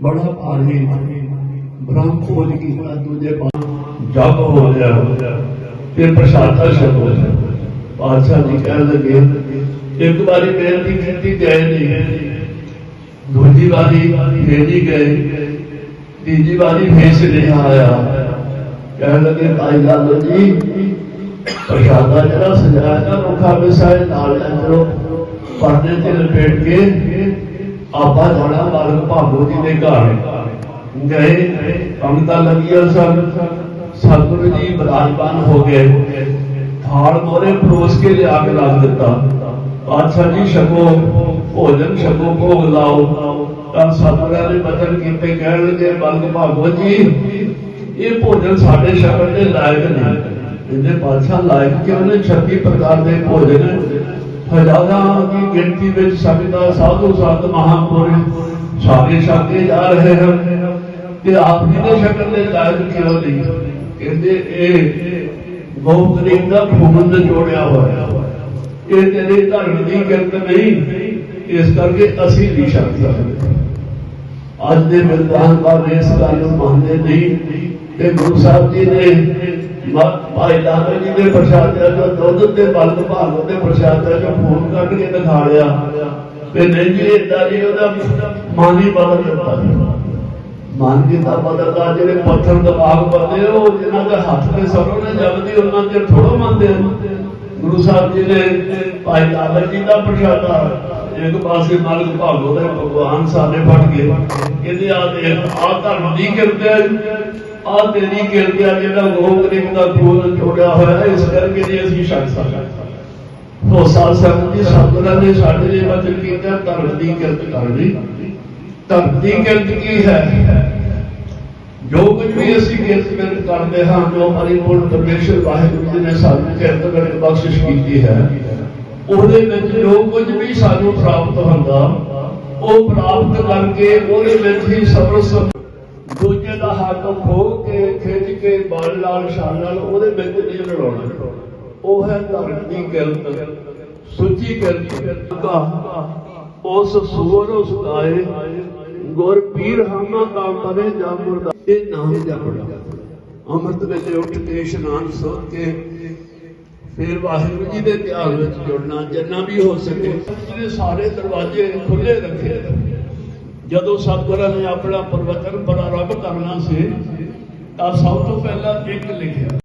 ਬੜਾ ਭਾਰੀ ਬ੍ਰਹਮ ਖੋਜ ਕੀਤਾ ਦੂਜੇ ਪਾਸ ਜਪ ਹੋ ਗਿਆ, ਫਿਰ ਪ੍ਰਸ਼ਾਦਾ ਛਕੋ ਪਾਤਸ਼ਾਹ ਜੀ ਕਹਿਣ ਲੱਗੇ, ਇੱਕ ਵਾਰੀ ਬੇਨਤੀ ਕੀਤੀ ਗਏ ਨਹੀਂ। ਦੂਜੀ ਵਾਰੀ ਭੇਜੀ ਗਏ। ਤੀਜੀ ਵਾਰੀ ਫੇਰ ਸੁਨੇਹਾ ਆਇਆ। ਕਹਿਣ ਲੱਗੇ, ਭਾਈ ਲਾਲੋ ਜੀ, ਪ੍ਰਸ਼ਾਦਾ ਜਿਹੜਾ ਸਜਾਇਆ ਨਾ ਰੁੱਖਾ ਵਿਸਾਏ ਨਾਲ ਲੈ ਚਲੋ ਪਰਦੇ ਤੇ ਲਪੇਟ ਕੇ ਆਪਾਂ ਜਾਣਾ ਮਾਲਕ ਭਾਗੋ ਜੀ ਦੇ ਘਰ ਗਏ। ਪੰਗਤਾਂ ਲੱਗੀਆਂ ਸਨ। ਸਤਿਗੁਰੂ ਜੀ ਬਰਾਜਮਾਨ ਹੋ ਗਏ। ਥਾਲ ਮੋਰੇ ਪਰੋਸ ਕੇ ਲਿਆ ਕੇ ਰੱਖ ਦਿੱਤਾ। ਪਾਤਸ਼ਾਹ ਜੀ, ਛਕੋ। ਭੋਜਨ ਛਕੋ, ਭੋਗ ਲਾਓ। ਤਾਂ ਸਤਿਗੁਰਾਂ ਨੇ ਬਚਨ ਕੀਤੇ ਕਹਿਣ ਲੱਗੇ, ਬਲਕ ਭਾਗੋ ਜੀ, ਇਹ ਭੋਜਨ ਸਾਡੇ ਸ਼ਕਲ ਦੇ ਲਾਇਕ ਨਹੀਂ। ਇਹਦੇ ਪਾਤਸ਼ਾਹ ਲਾਇਕ ਕਿ ਉਹਨੇ 26 ਪ੍ਰਕਾਰ ਦੇ ਭੋਜਨ। ਹਜ਼ਾਰਾਂ ਦੀ ਗਿਣਤੀ ਵਿੱਚ ਸੰਗਤਾਂ ਸਾਧੂ ਸੰਤ ਮਹਾਂਪੁਰਸ਼ ਸਾਰੇ ਛਾਕੇ ਜਾ ਰਹੇ ਹਨ ਤੇ ਆਪ ਜੀ ਦੇ ਸ਼ਕਲ ਦੇ ਲਾਇਕ ਕਿਉਂ ਨਹੀਂ? ਕਹਿੰਦੇ ਇਹ ਗੋਪ ਗਰੀਬ ਦਾ ਫੁੰਡ ਜੋੜਿਆ ਹੋਇਆ ਇਹ ਤੇਰੇ ਧਰਮ ਦੀ ਕਿਰਤ ਨਹੀਂ, ਇਸ ਕਰਕੇ ਅਸੀਂ ਨਹੀਂ ਛੱਡ ਸਕਦੇ। ਅੱਜ ਦੇ ਵਿਦਵਾਨ ਬਾਬ ਇਸ ਗੱਲ ਨੂੰ ਮੰਨਦੇ ਨਹੀਂ। ਤੇ ਗੁਰੂ ਸਾਹਿਬ ਜੀ ਨੇ ਭਾਈ ਲਾਲ ਜੀ ਦੇ ਪ੍ਰਸ਼ਾਦਿਆਂ ਚੋਂ ਦੁੱਧ ਤੇ ਬਲਦ ਭਾਗੋ ਦੇ ਪ੍ਰਸ਼ਾਦਿਆਂ ਚੋਂ ਫੋਨ ਕੱਢ ਕੇ ਦਿਖਾ ਲਿਆ। ਤੇ ਨਹੀਂ ਜੀ, ਏਦਾਂ ਜੀ ਉਹਦਾ ਮਨ ਹੀ ਬਦਲ ਦਿੱਤਾ ਮਨ ਜੀ ਦਾ ਬਦਲਦਾ ਜਿਹੜੇ ਪੱਥਰ ਦਿਮਾਗ ਬੰਦੇ ਉਹ ਜਿਨ੍ਹਾਂ ਦੇ ਹੱਥ ਦੇ ਸਰੋਂ ਨੇ ਜਪਦੀ, ਉਹਨਾਂ ਚਿਰ ਥੋੜੋ ਮੰਨਦੇ ਗੁਰੂ ਸਾਹਿਬ ਜੀ ਨੇ ਭਾਈ ਲਾਲ ਜੀ ਦਾ ਪ੍ਰਸ਼ਾਦਾ ਇੱਕ ਪਾਸੇ ਮਾਲਕ ਭਾਗੋ ਦਾ ਭਗਵਾਨ ਸਾਡੇ ਫੜ ਕੇ ਕਹਿੰਦੇ ਆ ਦੇ ਆ ਧਰਮ ਦੀ ਕਿਰਪਾ ਆ ਤੇਰੀ ਕਿਰਪਾ ਜਿਹੜਾ ਗੋਗ ਗਰੀਬ ਦਾ ਫੂਲ ਛੋੜਿਆ ਹੋਇਆ ਹੈ, ਇਸ ਕਰਕੇ ਨਹੀਂ ਅਸੀਂ ਛੱਡ ਸਕਦੇ। ਤੋ ਸਾਧ ਸੰਗਤ ਜੀ ਸਤਿਗੁਰਾਂ ਨੇ ਸਾਡੇ ਲਈ ਵਚਨ ਕੀਤਾ ਧਰਮ ਦੀ ਕਿਰਤ ਕਰਨੀ ਧਰਮ ਦੀ ਕਿਰਤ ਕੀ ਹੈ? ਜੋ ਕੁਝ ਵੀ ਅਸੀਂ ਕਿਰਤ ਕਿਰਤ ਕਰਦੇ ਹਾਂ ਜੋ ਪਰਿਪੂਰਨ ਪਰਮੇਸ਼ਰ ਵਾਹਿਗੁਰੂ ਜੀ ਨੇ ਸਾਨੂੰ ਕਿਰਤ ਕਰਕੇ ਬਖਸ਼ਿਸ਼ ਕੀਤੀ ਹੈ ਉਹਦੇ ਵਿੱਚ ਜੋ ਕੁਝ ਵੀ ਸਾਨੂੰ ਪ੍ਰਾਪਤ ਹੁੰਦਾ ਉਹ ਪ੍ਰਾਪਤ ਕਰਕੇ ਉਹਦੇ ਵਿੱਚ ਹੀ ਸਬਰ ਦੂਜੇ ਦਾ ਹੱਕ ਖੋ ਕੇ, ਖਿੱਚ ਕੇ, ਬਲ ਨਾਲ ਸ਼ਾਨ ਨਾਲ ਉਹਦੇ ਵਿੱਚ ਨਹੀਂ ਲੜਾਉਣਾ। ਉਹ ਹੈ ਧਰਮ ਦੀ ਕਿਰਤ, ਸੁੱਚੀ ਕਿਰਤ। ਦਾ ਉਸ ਸੂਰ ਉਸ ਗਾਏ ਗੁਰ ਪੀਰ ਹਮਾ ਤਾਂ ਪਰੇ ਜਾ ਮੁਰਦਾ ਇਹ ਨਾਮ ਜਪਣਾ ਅੰਮ੍ਰਿਤ ਵੇਲੇ ਉੱਠ ਕੇ ਇਸ਼ਨਾਨ ਸੋਧ ਕੇ, ਫਿਰ ਵਾਹਿਗੁਰੂ ਜੀ ਦੇ ਧਿਆਨ ਵਿੱਚ ਜੁੜਨਾ, ਜਿੰਨਾ ਵੀ ਹੋ ਸਕੇ। ਜਿਹੜੇ ਸਾਰੇ ਦਰਵਾਜ਼ੇ ਖੁੱਲੇ ਰੱਖੇ ਜਦੋਂ ਸਤਿਗੁਰਾਂ ਨੇ ਆਪਣਾ ਪ੍ਰਵਚਨ ਪ੍ਰਾਰੰਭ ਕਰਨਾ ਸੀ ਤਾਂ ਸਭ ਤੋਂ ਪਹਿਲਾਂ ਇੱਕ ਲਿਖਿਆ।